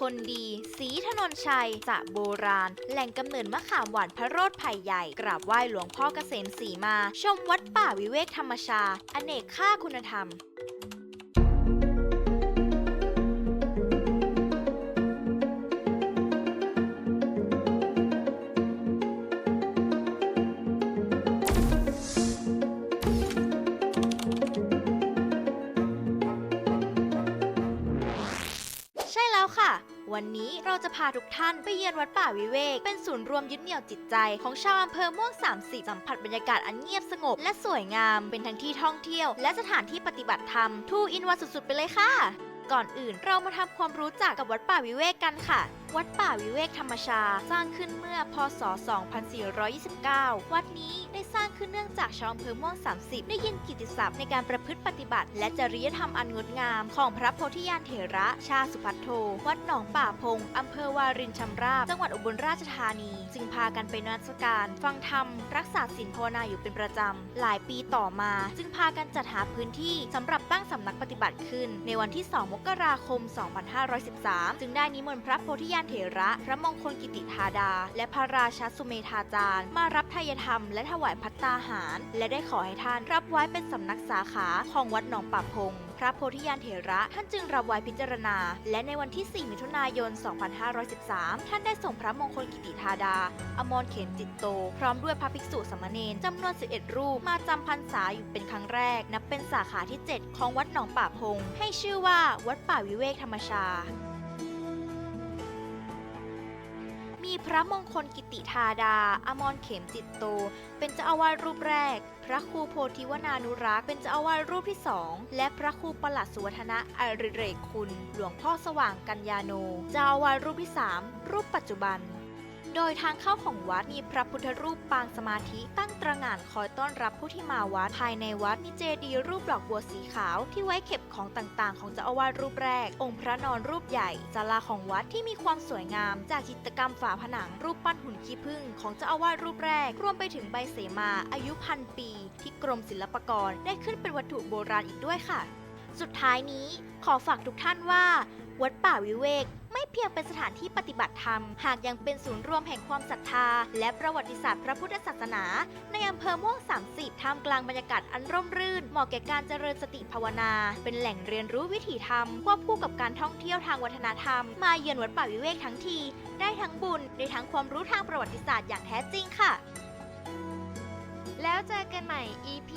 คนดี สีถนนชัยจะโบราณ แหล่งกำเนิดมะขามหวานพระโรดไผ่ใหญ่ กราบไหว้หลวงพ่อเกษมสีมา ชมวัดป่าวิเวกธรรมชาอเนกค่าคุณธรรม วันนี้เราจะพาทุกท่านไปเยือนวัดป่าวิเวก เป็นศูนย์รวมยึดเหนี่ยวจิตใจ ของชาวอำเภอม่วง30สัมผัสบรรยากาศอันเงียบสงบ และสวยงาม เป็นทั้งที่ท่องเที่ยว และสถานที่ปฏิบัติธรรมทูอินวันสุดๆ ไปเลยค่ะ ก่อนอื่นเรามาทำความรู้จักกับวัดป่าวิเวกกันค่ะวัดป่าวิเวกธรรมชา สร้างขึ้นเมื่อพศ 2429 วัดนี้ได้สร้างขึ้นเนื่องจากชาวอำเภอม่วง 30 ได้ยินกิตติศัพท์ในการประพฤติปฏิบัติ และจริยธรรมอันงดงาม ของพระโพธิญาณเถระ ชาสุพัทโท วัดหนองป่าพง อำเภอวารินชำราบ จังหวัดอุบลราชธานี จึงพากันไปนมัสการ ฟังธรรม รักษาศีลภาวนาอยู่เป็นประจำ หลายปีต่อมา จึงพากันจัดหาพื้นที่สำหรับตั้งสำนักปฏิบัติขึ้น ในวันที่ 2 มกราคม 2513 จึงได้นิมนต์พระโพธิญาณเถระ พระมงคลกิติธาดา และพระราชสุเมธาจารย์ มารับทายธรรมและถวายพัตตาหาร และได้ขอให้ท่านรับไว้เป็นสำนักสาขาของวัดหนองป่าพงพระโพธิญาณเถระ ท่านจึงรับไว้พิจารณา และในวันที่ 4 มิถุนายน 2513 ท่านได้ส่งพระมงคลกิติธาดา อมรเขมจิตโต พร้อมด้วยพระภิกษุสามเณรจำนวน 11 รูป มาจำพรรษาอยู่เป็นครั้งแรก นับเป็นสาขาที่ 7 ของวัดหนองป่าพง ให้ชื่อว่าวัดป่าวิเวกธรรมชา พระมงคลกิติธาดา อมรเขมจิตโต เป็นเจ้าอาวาสรูปแรก พระครูโพธิวนานุรักษ์เป็นเจ้าอาวาสรูปที่สองและพระครูประหลัดสุวัฒนะอริเรกคุณ หลวงพ่อสว่างกัญญาโน เจ้าอาวาสรูปที่สามรูปปัจจุบัน โดยทางเข้าของวัดมีพระพุทธรูปปางสมาธิตั้งตระหง่านคอยต้อนรับผู้ที่มาวัด ภายในวัดมีเจดีย์รูปดอกบัวสีขาวที่ไว้เก็บของต่างๆ ของเจ้าอาวาสรูปแรก องค์พระนอนรูปใหญ่ศาลาของวัดที่มีความสวยงาม จากจิตกรรมฝาผนังรูปปั้นหุ่นขี้ผึ้งของเจ้าอาวาสรูปแรก รวมไปถึงใบเสมาอายุพันปี ที่กรมศิลปากรได้ขึ้นเป็นวัตถุโบราณอีกด้วยค่ะ สุดท้ายนี้ขอฝากทุกท่านว่า วัดป่าวิเวกไม่เพียงเป็นสถานที่ปฏิบัติธรรม หากยังเป็นศูนย์รวมแห่งความศรัทธา และประวัติศาสตร์พระพุทธศาสนา ในอำเภอม่วง 30 ท่ามกลางบรรยากาศอันร่มรื่น เหมาะแก่การเจริญสติภาวนา เป็นแหล่งเรียนรู้วิถีธรรมควบคู่กับการท่องเที่ยวทางวัฒนธรรม มาเยือนวัดป่าวิเวกทั้งที ได้ทั้งบุญได้ทั้งความรู้ทางประวัติศาสตร์อย่างแท้จริงค่ะ แล้วเจอกันใหม่ EP